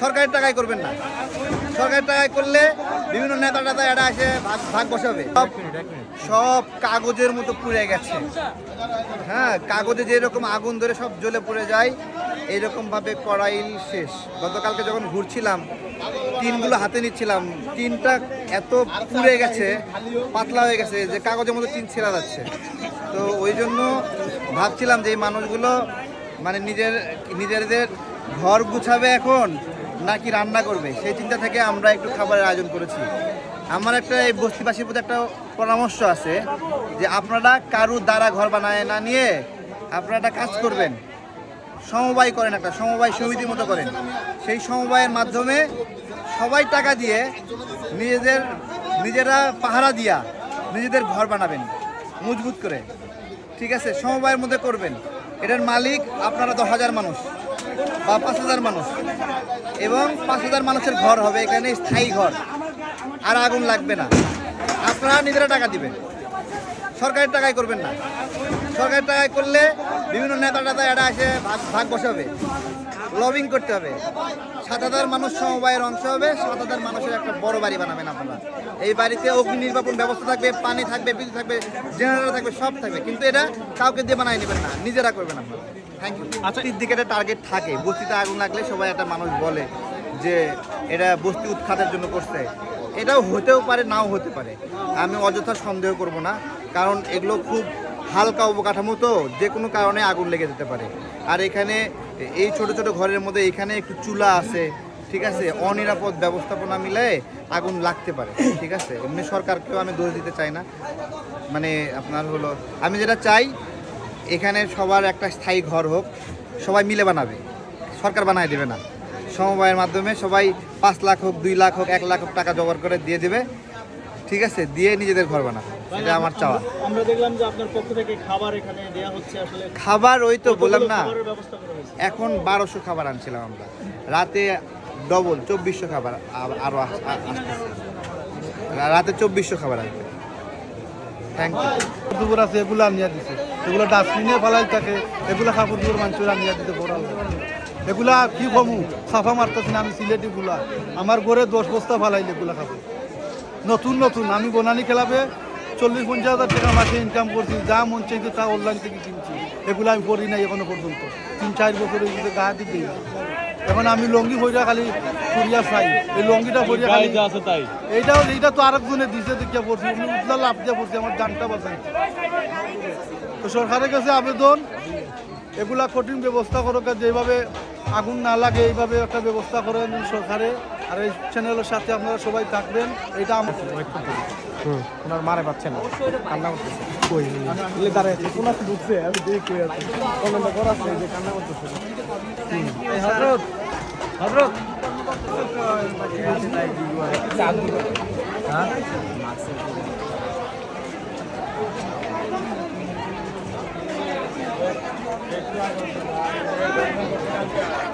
সরকারের টাকায় করবেন না। সরকারের টাকায় করলে বিভিন্ন নেতা টেতা এটা এসে ভাগ ভাগ বসাবে। সব কাগজের মতো পুড়ে গেছে। হ্যাঁ কাগজে যেরকম আগুন ধরে সব জ্বলে পড়ে যায় এইরকম ভাবে কড়াইল শেষ। গতকালকে যখন ঘুরছিলাম টিনগুলো হাতে নিচ্ছিলাম টিনটা এত পুড়ে গেছে পাতলা হয়ে গেছে যে কাগজের মতো টিন ছেঁড়া যাচ্ছে। তো ওই জন্য ভাবছিলাম যে এই মানুষগুলো মানে নিজের, নিজেদের ঘর গুছাবে এখন নাকি রান্না করবে? সেই চিন্তা থেকে আমরা একটু খাবারের আয়োজন করেছি। আমার একটা এই বস্তিবাসীর প্রতি একটা পরামর্শ আছে যে আপনারা কারু দ্বারা ঘর বানায় না নিয়ে আপনারা একটা কাজ করবেন। সমবায় করেন একটা, সমবায় সমিতির মতো করেন। সেই সমবায়ের মাধ্যমে সবাই টাকা দিয়ে নিজেদের, নিজেরা পাহারা দিয়া নিজেদের ঘর বানাবেন। মজবুত করে। ঠিক আছে? সমবায়ের মধ্যে করবেন। এটার মালিক আপনারা দশ হাজার মানুষ বা পাঁচ হাজার মানুষ। এবং পাঁচ হাজার মানুষের ঘর হবে, এখানে স্থায়ী ঘর। আর আগুন লাগবে না। আপনারা নিজেরা টাকা দিবেন। সরকারের টাকায় করবেন না। সরকারের টাকায় করলে বিভিন্ন নেতা টেতা এটা এসে ভাগ ভাগ বসাবে। লবিং করতে হবে। সাত হাজার মানুষ সমবায়ের অংশ হবে সাত হাজার মানুষের একটা বড় বাড়ি বানাবেন আপনারা। এই বাড়িতে অগ্নি নির্বাপন ব্যবস্থা থাকবে পানি থাকবে বিদ্যুৎ থাকবে জেনারেটর থাকবে সব থাকবে। কিন্তু এটা কাউকে দিয়ে বানায় নেবেন না নিজেরা করবেন আপনারা। থ্যাংক ইউ আচ্ছা দিকে একটা টার্গেট থাকে বস্তিতে আগুন লাগলে সবাই একটা মানুষ বলে যে এটা বস্তি উৎখাতের জন্য করছে। এটাও হতেও পারে নাও হতে পারে। আমি অযথা সন্দেহ করব না কারণ এগুলো খুব হালকা অবকাঠামো তো যে কোনো কারণে আগুন লেগে যেতে পারে। আর এখানে এই ছোট ছোট ঘরের মধ্যে এখানে একটু চুলা আছে ঠিক আছে? অনিরাপদ ব্যবস্থাপনা মিলে আগুন লাগতে পারে ঠিক আছে? এমনি সরকারকেও আমি দোষ দিতে চাই না। মানে আপনার হলো আমি যেটা চাই এখানে সবার একটা স্থায়ী ঘর হোক সবাই মিলে বানাবে। সরকার বানায় দেবে না। সমবায়ের মাধ্যমে সবাই পাঁচ লাখ হোক দুই লাখ হোক এক লাখ হোক টাকা জোগাড় করে দিয়ে দেবে ঠিক আছে? দিয়ে নিজেদের ঘর বানাবে। এটা আমার চাওয়া। আমরা দেখলাম যে আপনার পক্ষ থেকে খাবার এখানে দেয়া হচ্ছে আসলে খাবার ওই তো বললাম না। এখন বারোশো খাবার আনছিলাম আমরা। রাতে ডবল চব্বিশশো খাবার আ- আরও আস- আ- আসতেছে। রা- রাতে চব্বিশশো খাবার আসবে আছে, এগুলো এগুলো ডাস্টবিনে থাকে, এগুলো এগুলা কি না আমি আমার ঘরে দশ বস্তা ফালাইলে এগুলা খাব নতুন নতুন। আমি বনানি খেলাবে চল্লিশ পঞ্চাশ হাজার টাকা মাসে ইনকাম করছি যা মন চাইছে তা অনলাইন থেকে কিনছি। এগুলো আমি করি নাই এখনও পর্যন্ত। তিন চার বছর গা দিক দিই এখন আমি লঙ্গি ভরিয়া খালি করিয়া চাই। এই লঙ্গিটা ভরিয়া খালি আছে তাই। এইটাও এইটা তো আরেকজনে দিছে দেখিয়া পড়ছি। আমি উঠলা লাভ দিয়ে পড়ছি আমার জানটা বাঁচাই। তো সরকারের কাছে আবেদন। এগুলা কঠিন ব্যবস্থা করো যেভাবে আগুন না লাগে এইভাবে একটা ব্যবস্থা করেন সরকারে। আর এই চ্যানেলের সাথে আপনারা সবাই থাকবেন। এটা আমার ওনার মারে পাচ্ছে না। কান্না করতেছে। কই? এলে দাঁড়ায় আছে। কোন আছে ঢুকছে আমি দেখি আছে। কমেন্ট করা আছে যে কান্না করতেছে। হজরত হজরত। Hey!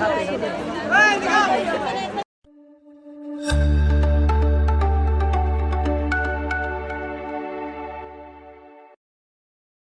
Gracias.